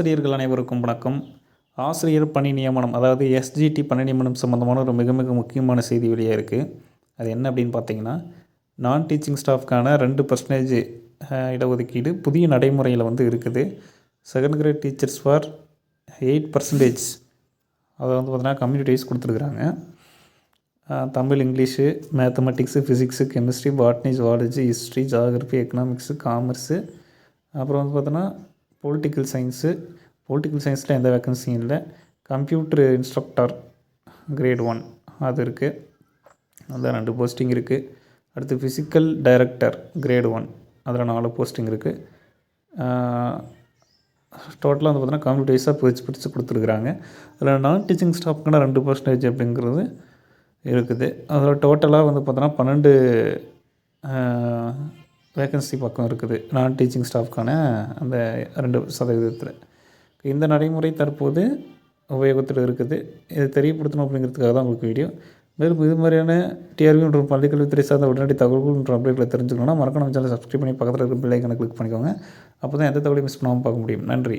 ஆசிரியர்கள் அனைவருக்கும் வணக்கம். ஆசிரியர் பணி நியமனம் அதாவது எஸ்ஜிடி பணி நியமனம் சம்மந்தமான ஒரு மிக மிக முக்கியமான செய்தி வெளியாக இருக்குது அது என்ன அப்படின்னு பார்த்தீங்கன்னா நான் டீச்சிங் ஸ்டாஃப்க்கான ரெண்டு பர்சன்டேஜ் இடஒதுக்கீடு புதிய நடைமுறையில் வந்து இருக்குது. Second grade teachers for eight percentage அதை வந்து பார்த்தீங்கன்னா கம்யூனிட்டிஸ் கொடுத்துருக்குறாங்க. Tamil English mathematics physics chemistry botany zoology history geography economics commerce அப்புறம் வந்து பார்த்தோன்னா பொலிட்டிக்கல் சயின்ஸு பொலிட்டிக்கல் சயின்ஸில் எந்த வேக்கன்சியும் இல்லை. கம்ப்யூட்டர் இன்ஸ்ட்ரக்டர் கிரேட் ஒன் அது இருக்குது அதில் ரெண்டு போஸ்டிங் இருக்குது அடுத்து ஃபிசிக்கல் டைரக்டர் கிரேட் ஒன் அதில் நாலு போஸ்டிங் இருக்குது டோட்டலாக வந்து பார்த்தீங்கன்னா கம்ப்யூட்டர் பிரித்து பிரித்து கொடுத்துருக்குறாங்க. அதில் நான் டீச்சிங் ஸ்டாஃப்க்குனா ரெண்டு பர்சன்டேஜ் அப்படிங்கிறது இருக்குது. அதில் டோட்டலாக வந்து பார்த்தோன்னா பன்னெண்டு வேக்கன்சி பக்கம் இருக்குது. நான் டீச்சிங் ஸ்டாஃப்க்கான அந்த ரெண்டு சதவீதத்தில். இந்த நடைமுறை தற்போது உபயோகத்தில் இருக்குது. இதை தெரியப்படுத்தணும் அப்படிங்கிறதுக்காக தான் உங்களுக்கு வீடியோ மேலும் இது மாதிரியான டிஆர்பி மற்றும் பள்ளிக்கல்வித்துறை சார்ந்த உடனடி தகவல்கள் மற்றும் அப்டேட்களை தெரிஞ்சுக்கணும்னா மறக்காம சேனலை சப்ஸ்கிரைப் பண்ணி பக்கத்தில் இருக்கிற பில்லைக்கனை கிளிக் பண்ணிக்கோங்க. அப்போ தான் எந்த தகவலையும் மிஸ் பண்ணாமல் பார்க்க முடியும். நன்றி.